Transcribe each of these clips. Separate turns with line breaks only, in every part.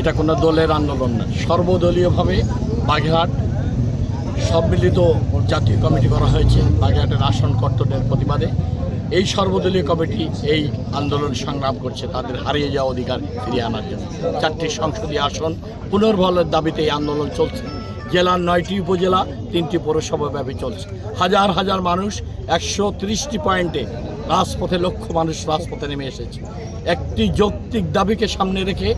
এটা কোনো দলের আন্দোলন না। সর্বদলীয়ভাবে বাগেরহাট সম্মিলিত জাতীয় কমিটি করা হয়েছে, বাগেরহাটের আসন কর্তনের প্রতিবাদে। এই সর্বদলীয় কমিটি এই আন্দোলন সংগ্রাম করছে, তাদের হারিয়ে যাওয়া অধিকার ফিরিয়ে আনার জন্য। চারটি সংসদীয় আসন পুনর্বলের দাবিতে এই আন্দোলন চলছে। জেলার নয়টি উপজেলা, তিনটি পৌরসভা ব্যাপী চলছে। হাজার হাজার মানুষ একশো পয়েন্টে রাজপথে লক্ষ মানুষ রাজপথে নেমে এসেছে। একটি যৌক্তিক দাবিকে সামনে রেখে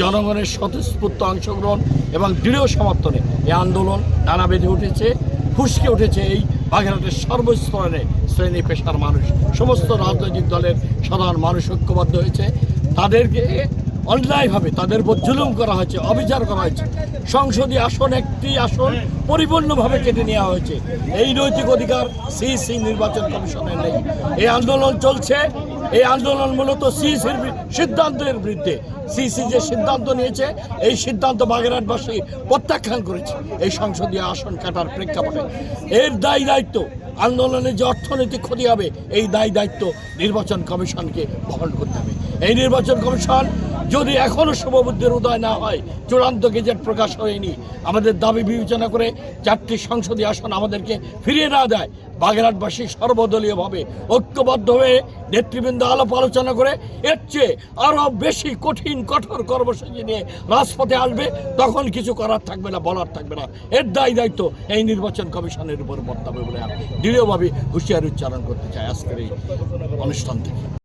জনগণের স্বতঃস্ফূর্ত অংশগ্রহণ এবং দৃঢ় সমর্থনে এই আন্দোলন নানা বেঁধে উঠেছে, ফুসকে উঠেছে এই বাগেরহাটের সর্বস্তরের শ্রেণি পেশার মানুষ। সমস্ত রাজনৈতিক দলের সাধারণ মানুষ ঐক্যবদ্ধ হয়েছে। তাদেরকে অন্যায়ভাবে তাদের উপর জুলুম করা হয়েছে, অবিচার করা হয়েছে। সংসদীয় আসন একটি আসন পরিপূর্ণভাবে কেটে নেওয়া হয়েছে। এই নৈতিক অধিকার সিসি নির্বাচন কমিশনের নেই। এই আন্দোলন চলছে। এই আন্দোলন মূলত সিসির সিদ্ধান্তের বিরুদ্ধে। সিসি যে সিদ্ধান্ত নিয়েছে, এই সিদ্ধান্ত বাগেরহাটবাসী প্রত্যাখ্যান করেছে এই সংসদীয় আসন কাটার প্রেক্ষাপটে। এর দায়ী দায়িত্ব আন্দোলনের যে অর্থনৈতিক ক্ষতি হবে, এই দায় দায়িত্ব নির্বাচন কমিশনকে বহন করতে হবে। এই নির্বাচন কমিশন যদি এখনও শুভবুদ্ধির উদয় না হয়, চূড়ান্ত গেজেট প্রকাশ হয়নি, আমাদের দাবি বিবেচনা করে চারটি সংসদীয় আসন আমাদেরকে ফিরিয়ে না দেয় বাগেরহাটবাসী সর্বদলীয়ভাবে ঐক্যবদ্ধ হয়ে নেতৃবৃন্দ আলাপ আলোচনা করে, এর চেয়ে আরও বেশি কঠিন, কঠোর কর্মসূচি নিয়ে রাজপথে আসবে, তখন কিছু করার থাকবে না, বলার থাকবে না। এর দায় দায়িত্ব এই নির্বাচন কমিশনের উপর বর্তাবে বলে আমি দৃঢ়ভাবে হুঁশিয়ারি উচ্চারণ করতে চাই আজকের এই অনুষ্ঠান থেকে।